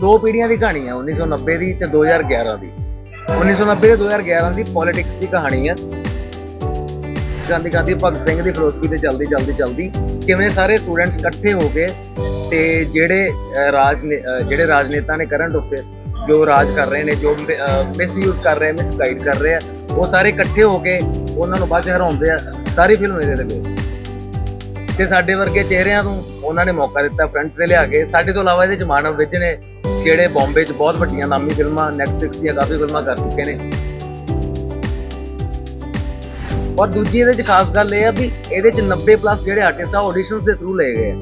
ਦੋ ਪੀੜ੍ਹੀਆਂ ਦੀ ਕਹਾਣੀ ਹੈ 1990 ਦੀ ਤੇ 2011 ਦੀ। 1990 ਤੇ 2011 ਦੀ ਪੋਲਿਟਿਕਸ ਦੀ ਕਹਾਣੀ ਆ ਗਾਂਧੀ ਗਾਂਧੀ, ਭਗਤ ਸਿੰਘ ਦੀ ਫਿਲਾਸਫੀ ਤੇ ਚਲਦੀ ਚਲਦੀ ਚਲਦੀ। ਕਿਵੇਂ ਸਾਰੇ ਸਟੂਡੈਂਟਸ ਇਕੱਠੇ ਹੋ ਕੇ ਤੇ ਜਿਹੜੇ ਰਾਜ ਜਿਹੜੇ ਰਾਜਨੇਤਾ ਨੇ ਕਰੰਟ ਉੱਤੇ ਜੋ ਰਾਜ ਕਰ ਰਹੇ ਨੇ, ਜੋ ਮਿਸਯੂਜ਼ ਕਰ ਰਹੇ ਮਿਸਗਾਈਡ ਕਰ ਰਹੇ ਆ, ਉਹ ਸਾਰੇ ਇਕੱਠੇ ਹੋ ਕੇ ਉਹਨਾਂ ਨੂੰ ਬਾਅਦ ਚ ਹਰਾਉਂਦੇ ਆ। ਸਾਰੀ ਫਿਲਮ ਇਹਦੇ ਤੇ ਬੇਸ ਤੇ ਸਾਡੇ ਵਰਗੇ ਚਿਹਰਿਆਂ ਨੂੰ ਉਹਨਾਂ ਨੇ ਮੌਕਾ ਦਿੱਤਾ ਫਰੰਟ ਤੇ ਲਿਆ ਕੇ। ਸਾਡੇ ਤੋਂ ਇਲਾਵਾ ਇਹਦੇ ਚ ਮਾਨਵ ਵਿਜ ਨੇ ਜਿਹੜੇ ਬੰਬੇ 'ਚ ਬਹੁਤ ਵੱਡੀਆਂ ਨਾਮੀ ਫਿਲਮਾਂ ਨੈਟਫਲਿਕਸ ਦੀਆਂ ਕਾਫੀ ਫਿਲਮਾਂ ਕਰ ਚੁੱਕੇ ਨੇ। ਔਰ ਦੂਜੀ ਇਹਦੇ ਚ ਖਾਸ ਗੱਲ ਇਹ ਆ ਵੀ ਇਹਦੇ ਚ 90 ਪਲੱਸ ਜਿਹੜੇ ਆਰਟਿਸਟ ਆ ਆਡੀਸ਼ਨਸ ਦੇ ਥਰੂ ਲਏ ਗਏ ਆ।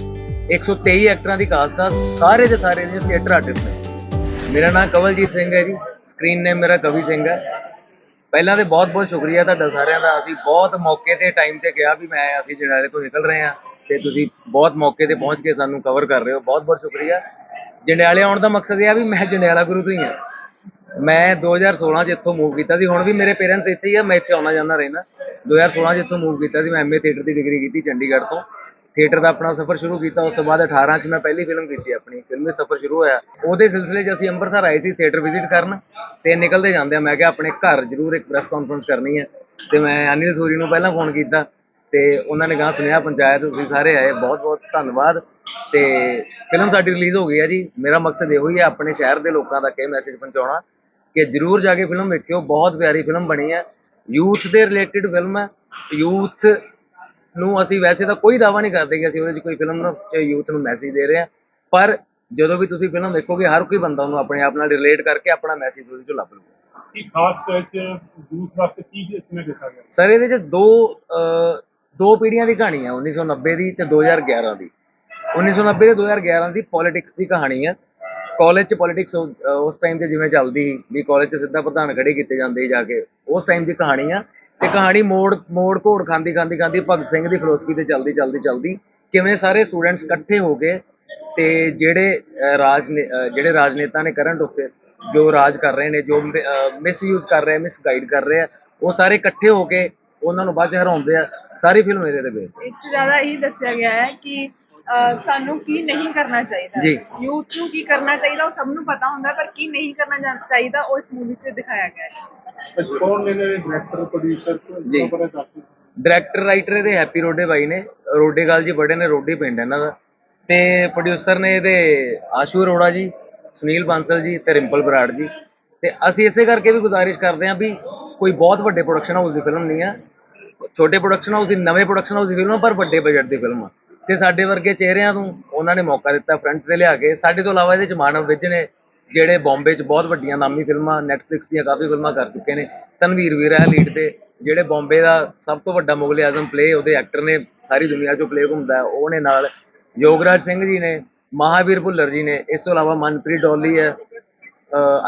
123 ਐਕਟਰਾਂ ਦੀ ਕਾਸਟ ਆ, ਸਾਰੇ ਦੇ ਸਾਰੇ ਜਿਹੜੇ ਥੀਏਟਰ ਆਰਟਿਸਟ ਨੇ। ਮੇਰਾ ਨਾਮ ਕਵਲਜੀਤ ਸਿੰਘ ਹੈ ਜੀ ਸਕਰੀਨ ਨੇਮ ਮੇਰਾ ਕਵੀ ਸਿੰਘ ਹੈ। ਪਹਿਲਾਂ ਤੇ ਬਹੁਤ ਬਹੁਤ ਸ਼ੁਕਰੀਆ ਤੁਹਾਡਾ ਸਾਰਿਆਂ ਦਾ। ਅਸੀਂ ਬਹੁਤ ਮੌਕੇ ਤੇ ਟਾਈਮ ਤੇ ਕਿਹਾ ਵੀ ਮੈਂ, ਅਸੀਂ ਜਨਾਲੇ ਤੋਂ ਨਿਕਲ ਰਹੇ ਹਾਂ। ਤੇ ਤੁਸੀਂ ਬਹੁਤ ਮੌਕੇ ਤੇ ਪਹੁੰਚ ਕੇ ਸਾਨੂੰ ਕਵਰ ਕਰ ਰਹੇ ਹੋ। ਬਹੁਤ ਬਹੁਤ ਸ਼ੁਕਰੀਆ। ਜੰਡਿਆਲੇ ਆਉਣ ਦਾ ਮਕਸਦ ਇਹ ਆ ਵੀ ਮੈਂ ਜੰਡਿਆਲਾ ਗੁਰੂ ਤੋਂ ਹੀ ਹਾਂ ਮੈਂ 2016 ਚ ਇੱਥੋਂ ਮੂਵ ਕੀਤਾ ਸੀ। ਹੁਣ ਵੀ ਮੇਰੇ ਪੇਰੈਂਟਸ ਇੱਥੇ ਹੀ ਆ, ਮੈਂ ਇੱਥੇ ਆਉਣਾ ਜਾਂਦਾ ਰਹਿਣਾ। 2016 ਚ ਇੱਥੋਂ ਮੂਵ ਕੀਤਾ ਸੀ। ਮੈਂ ਐਮਏ ਥੀਏਟਰ ਦੀ ਡਿਗਰੀ ਕੀਤੀ ਚੰਡੀਗੜ੍ਹ ਤੋਂ। ਥੀਏਟਰ ਦਾ ਆਪਣਾ ਸਫ਼ਰ ਸ਼ੁਰੂ ਕੀਤਾ। ਉਸ ਤੋਂ ਬਾਅਦ 18 ਚ ਮੈਂ ਪਹਿਲੀ ਫਿਲਮ ਕੀਤੀ ਆਪਣੀ। ਫਿਲਮੀ ਸਫ਼ਰ ਸ਼ੁਰੂ ਹੋਇਆ। ਉਹਦੇ ਸਿਲਸਿਲੇ 'ਚ ਅਸੀਂ ਅੰਮ੍ਰਿਤਸਰ ਆਏ ਸੀ ਥੀਏਟਰ ਵਿਜ਼ਿਟ ਕਰਨ ਤੇ ਨਿਕਲਦੇ ਜਾਂਦੇ ਆ। ਮੈਂ ਕਿਹਾ ਆਪਣੇ ਘਰ ਜ਼ਰੂਰ ਇੱਕ ਪ੍ਰੈਸ ਕਾਨਫਰੰਸ ਕਰਨੀ ਹੈ ਤੇ ਮੈਂ ਅਨਿਲ ਸੂਰੀ ਨੂੰ ਪਹਿਲਾਂ ਫੋਨ ਕੀਤਾ। ਤੇ ਉਹਨਾਂ ਨੇ ਗਾਂ ਸੁਨੇਹਾ ਪੰਚਾਇਤ ਤੁਸੀਂ ਸਾਰੇ ਆਏ ਬਹੁਤ ਬਹੁਤ ਧੰਨਵਾਦ। ਤੇ ਫਿਲਮ ਸਾਡੀ ਰਿਲੀਜ਼ ਹੋ ਗਈ ਹੈ ਜੀ। ਮੇਰਾ ਮਕਸਦ ਇਹੋ ਹੀ ਹੈ ਆਪਣੇ ਸ਼ਹਿਰ ਦੇ ਲੋਕਾਂ ਤੱਕ ਇਹ ਮੈਸੇਜ ਪਹੁੰਚਾਉਣਾ ਕਿ ਜਰੂਰ ਜਾ ਕੇ ਫਿਲਮ ਵੇਖਿਓ। ਬਹੁਤ ਪਿਆਰੀ ਫਿਲਮ ਬਣੀ ਹੈ ਯੂਥ ਦੇ ਰਿਲੇਟਡ ਫਿਲਮ ਹੈ ਯੂਥ ਨੂੰ ਅਸੀਂ ਵੈਸੇ ਤਾਂ ਕੋਈ ਦਾਵਾ ਨਹੀਂ ਕਰਦੇ ਕਿ ਅਸੀਂ ਉਹਦੇ 'ਚ ਕੋਈ ਫਿਲਮ ਚ ਯੂਥ ਨੂੰ ਮੈਸੇਜ ਦੇ ਰਹੇ ਹਾਂ ਪਰ ਜਦੋਂ ਵੀ ਤੁਸੀਂ ਫਿਲਮ ਦੇਖੋਗੇ ਹਰ ਕੋਈ ਬੰਦਾ ਉਹਨੂੰ ਆਪਣੇ ਆਪ ਨਾਲ ਰਿਲੇਟ ਕਰਕੇ ਆਪਣਾ ਮੈਸੇਜ ਉਹਦੇ 'ਚੋਂ ਲੱਭ ਲਊਗਾ। ਕੀ ਖਾਸ ਵਿੱਚ ਯੂਥ ਵਾਸਤੇ ਕੀ ਇਸਨੇ ਦੇਖਾ ਗਿਆ? ਸਰ ਇਹਦੇ 'ਚ ਦੋ ਦੋ ਪੀੜ੍ਹੀਆਂ ਦੀ ਕਹਾਣੀ ਹੈ 1990 ਦੀ ਤੇ 2011 ਦੀ। 1990 ਤੇ 2011 ਦੀ ਪੋਲਿਟਿਕਸ ਦੀ ਕਹਾਣੀ ਆ। ਕਾਲਜ 'ਚ ਪੋਲਿਟਿਕਸ ਉਸ ਟਾਈਮ ਤੇ ਜਿਵੇਂ ਚੱਲਦੀ ਸੀ, ਵੀ ਕਾਲਜ 'ਚ ਸਿੱਧਾ ਪ੍ਰਧਾਨ ਖੜੇ ਕੀਤੇ ਜਾਂਦੇ ਜਾ ਕੇ, ਉਸ ਟਾਈਮ ਦੀ ਕਹਾਣੀ ਆ। ਤੇ ਕਹਾਣੀ ਮੋੜ ਮੋੜ ਘੋੜ ਖਾਂਦੀ ਖਾਂਦੀ ਖਾਂਦੀ ਭਗਤ ਸਿੰਘ ਦੀ ਫਿਲਾਸਫੀ ਤੇ ਚੱਲਦੀ ਚੱਲਦੀ ਚੱਲਦੀ ਕਿਵੇਂ ਸਾਰੇ ਸਟੂਡੈਂਟਸ ਇਕੱਠੇ ਹੋ ਕੇ ਤੇ ਜਿਹੜੇ ਰਾਜ ਜਿਹੜੇ ਰਾਜਨੇਤਾ ਨੇ ਕਰੰਟ ਉੱਤੇ ਜੋ ਰਾਜ ਕਰ ਰਹੇ ਨੇ, ਜੋ ਮਿਸਯੂਜ਼ ਕਰ ਰਹੇ ਮਿਸਗਾਈਡ ਕਰ ਰਹੇ ਆ, ਉਹ ਸਾਰੇ ਇਕੱਠੇ ਹੋ ਕੇ ਉਹਨਾਂ ਨੂੰ ਬਾਅਦ ਚ ਹਰਾਉਂਦੇ ਆ ਸਾਰੀ ਫਿਲਮ ਇਹਦੇ ਤੇ ਬੇਸਡ ਇਸ 'ਚ ਜ਼ਿਆਦਾ ਇਹੀ ਦੱਸਿਆ ਗਿਆ ਹੈ ਕਿ ਅਹ, ਸਾਨੂੰ ਕੀ ਨਹੀਂ ਕਰਨਾ ਚਾਹੀਦਾ। ਜੀ। ਯੂਥ ਨੂੰ ਕੀ ਕਰਨਾ ਚਾਹੀਦਾ ਉਹ ਸਭ ਨੂੰ ਪਤਾ ਹੁੰਦਾ ਪਰ ਕੀ ਨਹੀਂ ਕਰਨਾ ਜਾ- ਚਾਹੀਦਾ ਉਹ ਇਸ ਮੂਵੀ 'ਚ ਦਿਖਾਇਆ ਗਿਆ ਹੈ। ਤੇ ਕੌਣ ਨੇ ਨੇ ਡਾਇਰੈਕਟਰ ਪ੍ਰੋਡਿਊਸਰ ਜੀ। ਦੱਸ ਡਾਇਰੈਕਟਰ ਰਾਈਟਰ ਇਹਦੇ ਹੈਪੀ ਰੋਡੇ ਬਾਈ ਨੇ ਰੋਡੇ ਗਾਲ ਜੀ ਬੜੇ ਨੇ ਰੋਡੇ ਪਿੰਡ ਇਹਨਾਂ ਦਾ। ਤੇ ਪ੍ਰੋਡਿਊਸਰ ਨੇ ਇਹਦੇ ਆਸ਼ੂ ਅਰੋੜਾ ਜੀ ਸੁਨੀਲ ਬਾਂਸਲ ਜੀ ਤੇ ਰਿੰਪਲ ਬਰਾੜ ਜੀ। ਤੇ ਅਸੀਂ ਇਸੇ ਕਰਕੇ ਵੀ ਗੁਜ਼ਾਰਿਸ਼ ਕਰਦੇ ਹਾਂ ਵੀ ਕੋਈ ਬਹੁਤ ਵੱਡੇ ਪ੍ਰੋਡਕਸ਼ਨ ਹਾਊਸ ਦੀ ਫਿਲਮ ਨਹੀਂ ਆ। ਛੋਟੇ ਪ੍ਰੋਡਕਸ਼ਨ ਹਾਊਸ ਦੀ ਨਵੇਂ ਪ੍ਰੋਡਕਸ਼ਨ ਹਾਊਸ ਦੀ ਫਿਲਮ ਆ ਪਰ ਵੱਡੇ ਬਜਟ ਦੀ ਫਿਲਮ ਆ। ਤੇ ਸਾਡੇ ਵਰਗੇ ਚਿਹਰਿਆਂ ਨੂੰ ਉਹਨਾਂ ਨੇ ਮੌਕਾ ਦਿੱਤਾ ਫਰੰਟ ਤੇ ਲਿਆ ਕੇ। ਸਾਡੇ ਤੋਂ ਇਲਾਵਾ ਇਹਦੇ ਚ ਮਾਨਵ ਵਿਜ ਨੇ ਜਿਹੜੇ ਬੰਬੇ 'ਚ ਬਹੁਤ ਵੱਡੀਆਂ ਨਾਮੀ ਫਿਲਮਾਂ ਨੈਟਫਲਿਕਸ ਦੀਆਂ ਕਾਫੀ ਫਿਲਮਾਂ ਕਰ ਚੁੱਕੇ ਨੇ। ਤਨਵੀਰ ਵੀਰ ਹੈ ਲੀਡ ਤੇ ਜਿਹੜੇ ਬੰਬੇ ਦਾ ਸਭ ਤੋਂ ਵੱਡਾ ਮੁਗਲ ਆਜ਼ਮ ਪਲੇ ਉਹਦੇ ਐਕਟਰ ਨੇ ਸਾਰੀ ਦੁਨੀਆ 'ਚੋਂ ਪਲੇ ਘੁੰਮਦਾ ਹੈ, ਉਹ ਨੇ ਨਾਲ ਯੋਗਰਾਜ ਸਿੰਘ ਜੀ ਨੇ ਮਹਾਵੀਰ ਭੁੱਲਰ ਜੀ ਨੇ ਇਸ ਤੋਂ ਇਲਾਵਾ ਮਨਪ੍ਰੀਤ ਡੋਲੀ ਹੈ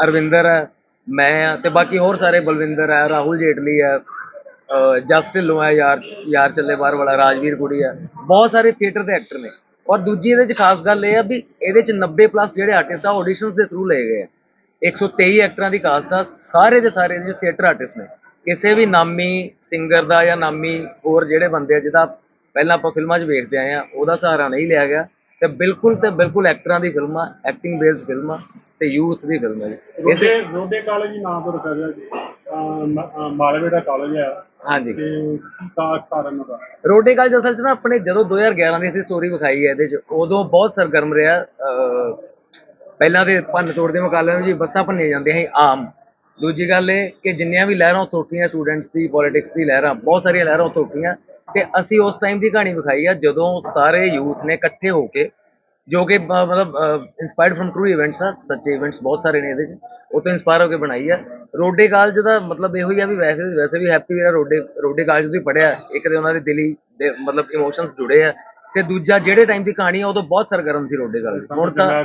ਅਰਵਿੰਦਰ ਹੈ ਮੈਂ ਆ ਤੇ ਬਾਕੀ ਹੋਰ ਸਾਰੇ, ਬਲਵਿੰਦਰ ਹੈ ਰਾਹੁਲ ਜੇਟਲੀ ਹੈ ਅਹ ਜਸ ਢਿੱਲੋਂ ਹੈ ਯਾਰ ਯਾਰ ਚੱਲੇ ਬਾਹਰ ਵਾਲਾ, ਰਾਜਵੀਰ ਕੁੜੀ ਹੈ ਬਹੁਤ ਸਾਰੇ ਥੀਏਟਰ ਦੇ ਐਕਟਰ ਨੇ। ਔਰ ਦੂਜੀ ਇਹਦੇ ਚ ਖਾਸ ਗੱਲ ਇਹ ਆ ਵੀ ਇਹਦੇ ਚ 90 ਪਲੱਸ ਜਿਹੜੇ ਆਰਟਿਸਟ ਆ ਆਡੀਸ਼ਨਸ ਦੇ ਥਰੂ ਲਏ ਗਏ ਆ। 123 ਐਕਟਰਾਂ ਦੀ ਕਾਸਟ ਆ, ਸਾਰੇ ਦੇ ਸਾਰੇ ਇਹਦੇ ਚ ਥੀਏਟਰ ਆਰਟਿਸਟ ਨੇ। ਕਿਸੇ ਵੀ ਨਾਮੀ ਸਿੰਗਰ ਦਾ ਜਾਂ ਨਾਮੀ ਹੋਰ ਜਿਹੜੇ ਬੰਦੇ ਆ, ਜਿਹਦਾ ਪਹਿਲਾਂ ਆਪਾਂ ਫਿਲਮਾਂ 'ਚ ਵੇਖਦੇ ਆਏ ਆ, ਉਹਦਾ ਸਹਾਰਾ ਨਹੀਂ ਲਿਆ ਗਿਆ। ਤੇ ਬਿਲਕੁਲ ਤੇ ਬਿਲਕੁਲ ਐਕਟਰਾਂ ਦੀ ਫਿਲਮਾਂ ਐਕਟਿੰਗ ਬੇਸਡ ਫਿਲਮਾਂ ਤੇ ਯੂਥ ਦੀ ਫਿਲਮ ਹੈ ਜੀ। ਇਸੇ ਰੋਡੇ ਰੋਡੇ ਕਾਲਜ ਹੀ ਨਾਮ ਤੋਂ ਰੱਖਿਆ ਗਿਆ ਜੀ। ਅਹ, ਮ- ਅਹ, ਮਾਲਵੇ ਦਾ ਕਾਲਜ ਹੈ। ਹਾਂਜੀ। ਤੇ ਖਾਸ ਕਾਰਨ ਉਹਦਾ? ਰੋਡੇ ਕਾਲਜ ਅਸਲ 'ਚ ਨਾ ਆਪਣੇ ਜਦੋਂ 2011 ਦੀ ਅਸੀਂ ਸਟੋਰੀ ਵਿਖਾਈ ਹੈ ਇਹਦੇ 'ਚ ਉਦੋਂ ਬਹੁਤ ਸਰਗਰਮ ਰਿਹਾ। ਪਹਿਲਾਂ ਤੇ ਭੰਨ ਤੋੜ ਦੇ ਮੁਕਾਬਲੇ ਵਿੱਚ ਜੀ ਬੱਸਾਂ ਭੰਨੀਆਂ ਜਾਂਦੀਆਂ ਸੀ ਆਮ। ਦੂਜੀ ਗੱਲ ਇਹ ਕਿ ਜਿੰਨੀਆਂ ਵੀ ਲਹਿਰਾਂ ਉੱਠੀਆਂ ਸਟੂਡੈਂਟਸ ਦੀ ਪੋਲਿਟਿਕਸ ਦੀ ਲਹਿਰਾਂ ਬਹੁਤ ਸਾਰੀਆਂ ਲਹਿਰਾਂ ਉੱਠੀਆਂ। ਤੇ ਅਸੀਂ ਉਸ ਟਾਈਮ ਦੀ ਕਹਾਣੀ ਵਿਖਾਈ ਆ ਜਦੋਂ ਸਾਰੇ ਯੂਥ ਨੇ ਇਕੱਠੇ ਹੋ ਕੇ ਜੋ ਕਿ ਮਤਲਬ ਇਨਸਪਾਇਰਡ ਫਰਮ ਟਰੂ ਇਵੈਂਟਸ ਆ ਸੱਚੇ ਇਵੈਂਟਸ ਬਹੁਤ ਸਾਰੇ ਨੇ ਇਹਦੇ 'ਚ ਉਹ ਤੋਂ ਇਨਸਪਾਇਰ ਹੋ ਕੇ ਬਣਾਈ ਆ। ਰੋਡੇ ਕਾਲਜ ਦਾ ਮਤਲਬ ਇਹੋ ਹੀ ਆ ਵੀ ਵੈਸੇ ਵੈਸੇ ਵੀ ਹੈਪੀ ਵੀਰਾ ਰੋਡੇ ਰੋਡੇ ਕਾਲਜ ਤੋਂ ਹੀ ਪੜਿਆ ਇੱਕ ਤੇ ਉਹਨਾਂ ਦੇ ਦਿਲੀ ਦੇ ਮਤਲਬ ਇਮੋਸ਼ਨਸ ਜੁੜੇ ਆ ਤੇ ਦੂਜਾ ਜਿਹੜੇ ਟਾਈਮ ਦੀ ਕਹਾਣੀ ਆ ਉਦੋਂ ਬਹੁਤ ਸਰਗਰਮ ਸੀ ਰੋਡੇ ਕਾਲਜ ਹੁਣ ਤਾਂ ਆ।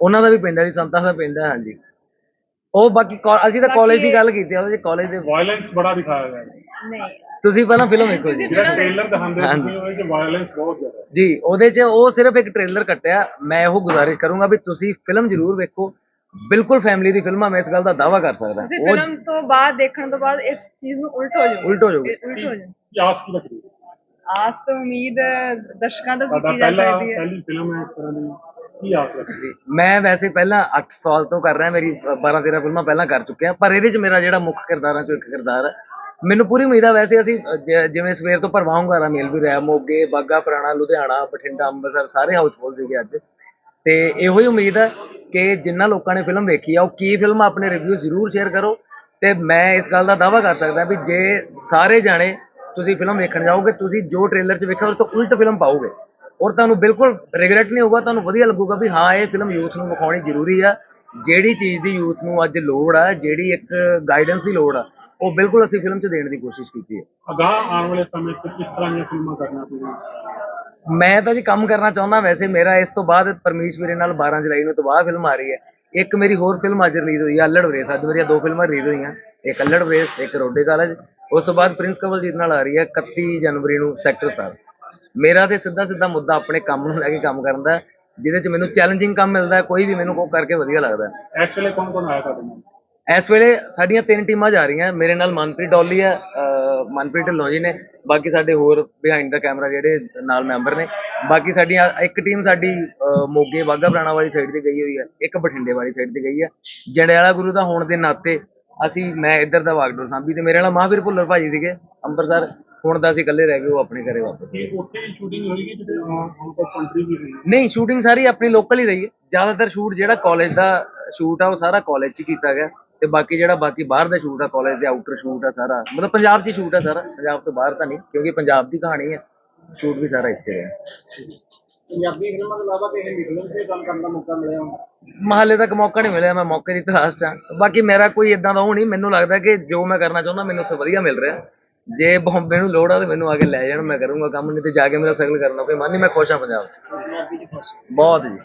ਉਹਨਾਂ ਦਾ ਵੀ ਪਿੰਡ ਹੈ ਜੀ ਸੰਤਾਂ ਦਾ ਪਿੰਡ ਹੈ ਹਾਂਜੀ। ਉਹ ਬਾਕੀ ਕਾ- ਅਸੀਂ ਤਾਂ ਕਾਲਜ ਦੀ ਗੱਲ ਕੀਤੀ ਆ ਉਹਦੇ ਕਾਲਜ ਦੇ ਵਾਇਲੈਂਸ ਬੜਾ ਦਿਖਾਇਆ ਗਿਆ। ਹੈ। ਨਹੀਂ। ਤੁਸੀਂ ਪਹਿਲਾਂ ਫਿਲਮ ਵੇਖੋ ਜੀ। ਜਿਹੜਾ ਟ੍ਰੇਲਰ ਦਿਖਾਉਂਦੇ। ਤੁਸੀਂ ਉਹਦੇ ਚ ਵਾਇਲੈਂਸ ਬਹੁਤ ਜ਼ਿਆਦਾ। ਹੈ ਜੀ ਉਹਦੇ 'ਚ ਉਹ ਸਿਰਫ ਇੱਕ ਟ੍ਰੇਲਰ ਕੱਟਿਆ। ਮੈਂ ਉਹ ਗੁਜ਼ਾਰਿਸ਼ ਕਰੂੰਗਾ ਵੀ ਤੁਸੀਂ ਫਿਲਮ ਜ਼ਰੂਰ ਵੇਖੋ। ਬਿਲਕੁਲ ਫੈਮਿਲੀ ਦੀ ਫਿਲਮ ਆ ਮੈਂ ਇਸ ਗੱਲ ਦਾ ਦਾਵਾ ਕਰ ਸਕਦਾ। ਤੁਸੀਂ ਉਹ ਫਿਲਮ ਤੋਂ ਬਾਅਦ ਦੇਖਣ ਤੋਂ ਬਾਅਦ ਇਸ ਚੀਜ਼ ਨੂੰ ਉਲਟ ਹੋ ਜਾਓਗੇ। ਉਲਟ ਹੋ ਜਾਓਗੇ। ਉਲਟ ਹੋ ਜਾਓਗੇ। ਕੀ ਆਸ ਕੀ ਰੱਖਦੇ ਆਸ ਤੋਂ ਉਮੀਦ ਦਰਸ਼ਕਾਂ ਤੋਂ ਸਾਡਾ ਕੀਤੀ ਜਾ ਪਹਿਲਾ ਸਕਦੀ ਹੈ। ਪਹਿਲੀ ਫਿਲਮ ਹੈ ਇਸ ਤਰ੍ਹਾਂ ਦੀ। ਕੀ ਆਸ ਰੱਖਦੇ? ਮੈਂ ਵੈਸੇ ਪਹਿਲਾਂ 8 ਸਾਲ ਤੋਂ ਕਰ ਰਿਹਾ ਮੇਰੀ 12 13 ਫਿਲਮਾਂ ਪਹਿਲਾਂ ਕਰ ਚੁੱਕਿਆ ਪਰ ਇਹਦੇ 'ਚ ਮੇਰਾ ਜਿਹੜਾ ਮੁੱਖ ਕਿਰਦਾਰਾਂ 'ਚੋਂ ਇੱਕ ਕਿਰਦਾਰ ਹੈ ਮੈਨੂੰ ਪੂਰੀ ਉਮੀਦ ਆ ਵੈਸੇ ਅਸੀਂ ਅ, ਜਿਵੇਂ ਸਵੇਰ ਤੋਂ ਭਰਵਾਂ ਹੁੰਗਾਰਾ ਮੇਲ ਵੀ ਰਿਹਾ ਮੋਗੇ ਬਾਗਾ ਪੁਰਾਣਾ ਲੁਧਿਆਣਾ ਬਠਿੰਡਾ ਅੰਮ੍ਰਿਤਸਰ ਸਾਰੇ ਹਾਊਸਫੁੱਲ ਸੀਗੇ ਅੱਜ। ਤੇ ਇਹੋ ਹੀ ਉਮੀਦ ਹੈ ਕਿ ਜਿੰਨਾ ਲੋਕਾਂ ਨੇ ਫਿਲਮ ਵੇਖੀ ਆ ਉਹ ਕੀ ਫਿਲਮ ਆਪਣੇ ਰਿਵਿਊ ਜ਼ਰੂਰ ਸ਼ੇਅਰ ਕਰੋ ਤੇ ਮੈਂ ਇਸ ਗੱਲ ਦਾ ਦਾਅਵਾ ਕਰ ਸਕਦਾ ਵੀ ਜੇ ਸਾਰੇ ਜਾਣੇ ਤੁਸੀਂ ਫਿਲਮ ਵੇਖਣ ਜਾਓਗੇ ਤੁਸੀਂ ਜੋ ਟ੍ਰੇਲਰ 'ਚ ਵੇਖਿਆ ਉਹ ਤੋਂ ਉਲਟ ਫਿਲਮ ਪਾਓਗੇ। ਔਰ ਤੁਹਾਨੂੰ ਬਿਲਕੁਲ ਰਿਗਰੈਟ ਨਹੀਂ ਹੋਊਗਾ ਤੁਹਾਨੂੰ ਵਧੀਆ ਲੱਗੂਗਾ ਵੀ ਹਾਂ ਇਹ ਫਿਲਮ ਯੂਥ ਨੂੰ ਵਿਖਾਉਣੀ ਜ਼ਰੂਰੀ ਆ। ਜਿਹੜੀ ਚੀਜ਼ ਦੀ ਯੂਥ ਨੂੰ ਅੱਜ ਲੋੜ ਆ ਜਿਹੜੀ ਇੱਕ ਗਾਈਡੈਂਸ ਦੀ ਲੋੜ ਆ ਉਹ ਬਿਲਕੁਲ ਅਸੀਂ ਫਿਲਮ 'ਚ ਦੇਣ ਦੀ ਕੋਸ਼ਿਸ਼ ਕੀਤੀ ਹੈ। ਅਗਾਂਹ ਆਉਣ ਵਾਲੇ ਸਮੇਂ 'ਚ ਕਿਸ ਤਰ੍ਹਾਂ ਦੀਆਂ ਫਿਲਮਾਂ ਕਰਨਾ ਪਊਗੀ ਮੈਂ ਤਾਂ ਜੀ ਕੰਮ ਕਰਨਾ ਚਾਹੁੰਦਾ ਵੈਸੇ ਮੇਰਾ ਇਸ ਤੋਂ ਬਾਅਦ ਪਰਮੇਸ਼ ਵੀਰੇ ਨਾਲ 12 ਜੁਲਾਈ ਨੂੰ ਤੋਂ ਬਾਅਦ ਫਿਲਮ ਆ ਰਹੀ ਹੈ। ਇੱਕ ਮੇਰੀ ਹੋਰ ਫਿਲਮ ਅੱਜ ਰਿਲੀਜ਼ ਹੋਈ ਹੈ ਅੱਲੜ ਵਰੇਸ। ਅੱਜ ਮੇਰੀਆਂ ਦੋ ਫਿਲਮਾਂ ਰਿਲੀਜ਼ ਹੋਈਆਂ ਇੱਕ ਅੱਲੜ ਵਰੇਸ ਇੱਕ ਰੋਡੇ ਕਾਲਜ। ਉਸ ਤੋਂ ਬਾਅਦ ਪ੍ਰਿੰਸ ਕਵਲਜੀਤ ਨਾਲ ਆ ਰਹੀ ਹੈ 31 ਜਨਵਰੀ ਨੂੰ ਸੈਕਟਰ 17 ਮੇਰਾ ਤੇ ਸਿੱਧਾ ਸਿੱਧਾ ਮੁੱਦਾ ਆਪਣੇ ਕੰਮ ਨੂੰ ਲੈ ਕੇ ਕੰਮ ਕਰਨ ਦਾ ਜਿਹਦੇ 'ਚ ਮੈਨੂੰ ਚੈਲੰਜਿੰਗ ਕੰਮ ਮਿਲਦਾ ਕੋਈ ਵੀ ਮੈਨੂੰ ਉਹ ਕਰਕੇ ਵਧੀਆ ਲੱਗਦਾ। ਇਸ ਵੇਲੇ ਕੌਣ ਕੌਣ ਆਇਆ ਤੁਹਾਡੇ ਨਾਲ? ਇਸ ਵੇਲੇ ਸਾਡੀਆਂ ਤਿੰਨ ਟੀਮਾਂ ਜਾ ਰਹੀਆਂ ਮੇਰੇ ਨਾਲ ਮਨਪ੍ਰੀਤ ਡੋਲੀ ਹੈ ਮਨਪ੍ਰੀਤ ਢਿੱਲੋਂ ਜੀ ਨੇ ਬਾਕੀ ਸਾਡੇ ਹੋਰ ਬਿਹਾਈਂਡ ਦਾ ਕੈਮਰਾ ਜਿਹੜੇ ਨਾਲ ਮੈਂਬਰ ਨੇ ਬਾਕੀ ਸਾਡੀਆਂ ਇੱਕ ਟੀਮ ਸਾਡੀ ਮੋਗੇ ਬਾਗਾ ਪੁਰਾਣਾ ਵਾਲੀ ਸਾਈਡ ਤੇ ਗਈ ਹੋਈ ਹੈ ਇੱਕ ਬਠਿੰਡੇ ਵਾਲੀ ਸਾਈਡ ਤੇ ਗਈ ਹੈ। ਜੰਡਿਆਲਾ ਗੁਰੂ ਦਾ ਹੋਣ ਦੇ ਨਾਤੇ ਅਸੀਂ ਮੈਂ ਇੱਧਰ ਦਾ ਵਾਗਡੋਰ ਸਾਂਭੀ ਤੇ ਮੇਰੇ ਨਾਲ ਮਹਾਵੀਰ ਭੁੱਲਰ ਭਾਜੀ ਸੀਗੇ ਅੰਮ੍ਰਿਤਸਰ ਹੁਣ ਤਾਂ ਅਸੀਂ ਇਕੱਲੇ ਰਹਿ ਗਏ ਉਹ ਆਪਣੇ ਘਰੇ ਵਾਪਸ ਕੀ ਉੱਥੇ ਹੀ ਸ਼ੂਟਿੰਗ ਹੋਏਗੀ ਜਿੱਥੇ ਆਊਟ ਆਫ ਕੰਟਰੀ ਵੀ ਹੋਈ ਨਹੀਂ ਸ਼ੂਟਿੰਗ ਸਾਰੀ ਆਪਣੀ ਲੋਕਲ ਹੀ ਰਹੀ ਹੈ। ਜ਼ਿਆਦਾਤਰ ਸ਼ੂਟ ਜਿਹੜਾ ਕਾਲਜ ਦਾ ਸ਼ੂਟ ਆ ਉਹ ਸਾਰਾ ਕਾਲਜ 'ਚ ਹੀ ਕੀਤਾ ਗਿਆ। ਤੇ ਬਾਕੀ ਜਿਹੜਾ ਬਾਕੀ ਬਾਹਰ ਦਾ ਸ਼ੂਟ ਆ ਕਾਲਜ ਦੇ ਆਊਟਰ ਸ਼ੂਟ ਆ ਸਾਰਾ। ਮਤਲਬ ਪੰਜਾਬ 'ਚ ਹੀ ਸ਼ੂਟ ਆ ਸਾਰਾ। ਪੰਜਾਬ ਤੋਂ ਬਾਹਰ ਤਾਂ ਨਹੀਂ ਕਿਉਂਕਿ ਪੰਜਾਬ ਦੀ ਕਹਾਣੀ ਹੈ। ਸ਼ੂਟ ਵੀ ਸਾਰਾ ਇੱਥੇ ਹੈ। ਪੰਜਾਬੀ ਫਿਲਮਾਂ ਤੋਂ ਇਲਾਵਾ ਕਿਸੇ ਮਿਡਲਨ ਤੇ ਕੰਮ ਕਰਨ ਦਾ ਮੌਕਾ ਮਿਲਿਆ ਮਹੱਲੇ ਤੱਕ ਮੌਕਾ ਨਹੀਂ ਮਿਲਿਆ ਮੈਂ ਮੌਕੇ ਦੀ ਤਲਾਸ਼ 'ਚ ਹਾਂ। ਬਾਕੀ ਮੇਰਾ ਕੋਈ ਇਦਾਂ ਦਾ ਉਹ ਨਹੀਂ ਮੈਨੂੰ ਲੱਗਦਾ ਕਿ ਜੋ ਮੈਂ ਕਰਨਾ ਚਾਹੁੰਦਾ ਮੈਨੂੰ ਉੱਥੇ ਵਧੀਆ ਮਿਲ ਰਿਹਾ। ਜੇ ਬੰਬੇ ਨੂੰ ਲੋੜ ਆ ਤੇ ਮੈਨੂੰ ਆ ਕੇ ਲੈ ਜਾਣ ਮੈਂ ਕਰੂੰਗਾ ਕੰਮ ਨਹੀਂ ਤੇ ਜਾ ਕੇ ਮੇਰਾ ਸਗਲ ਕਰਨਾ। ਕੋਈ ਮਨ ਨਹੀਂ ਮੈਂ ਖੁਸ਼ ਹਾਂ ਪੰਜਾਬ 'ਚ। ਬਹੁਤ ਜੀ।